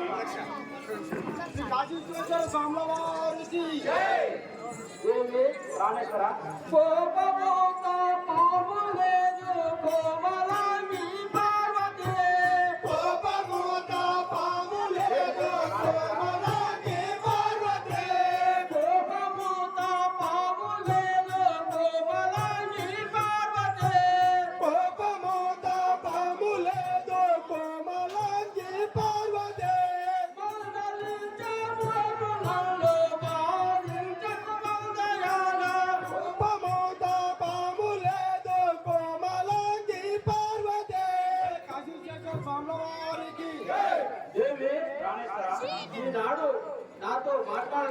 స్వామి. రాణేశ్వర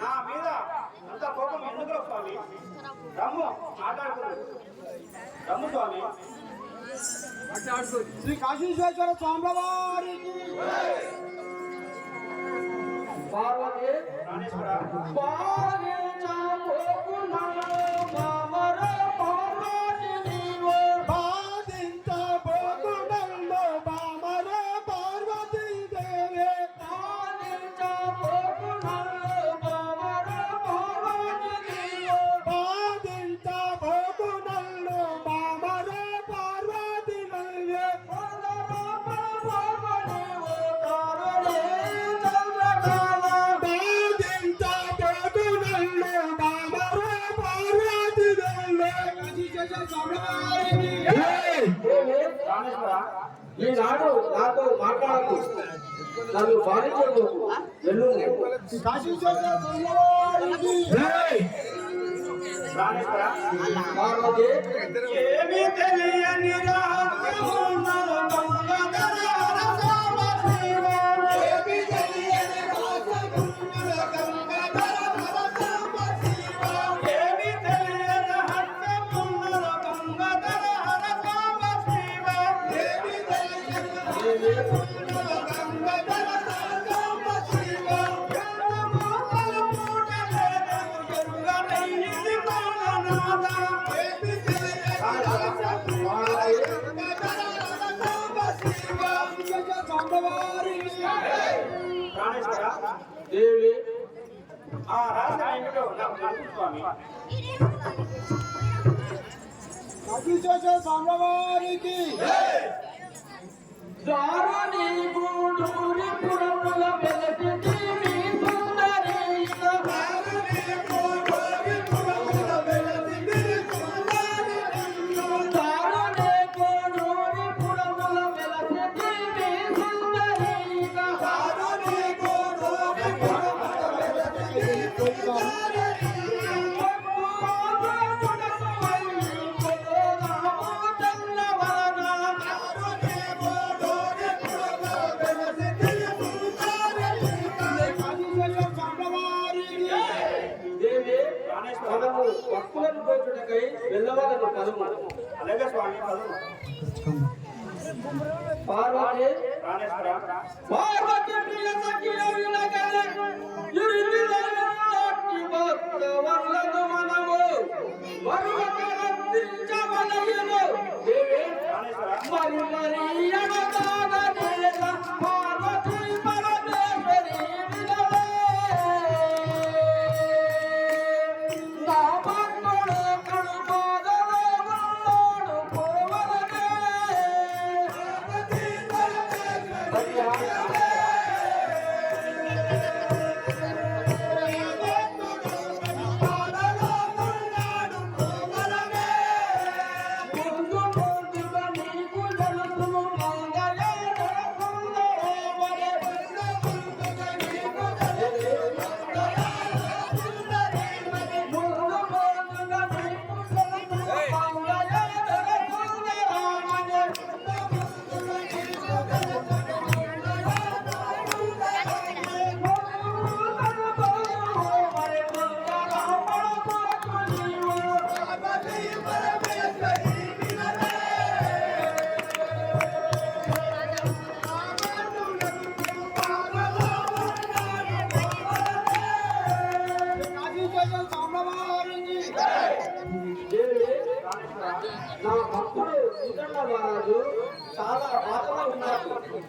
నా మీద ఎంత కోపం ఎందుకు స్వామి రమ్ము ఆటాడుకోలేదు రమ్ము స్వామి శ్రీ కాశీశ్వేశ్వర స్వామి వారికి పార్వతి పార్వతి ఈనాడు నాతో మాట్లాడకు. నన్ను బాధించకు వెళ్ళు ఏమీ తెలియదు. దేవి ఆ రాజా ఇంట్లో స్వామివారికి ద్వారా నీ గుడు మనము భక్తులను పోచుటకై వెళ్ళవలను పదము అలాగే స్వామి పదము పార్వతి ప్రాణేశ్వర పార్వతి ప్రియ సఖి నవ్వుల కలే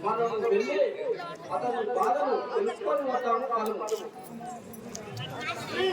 మనం వెళ్ళి అతని బాధను తెలుసుకొని వస్తాము కాదు శ్రీ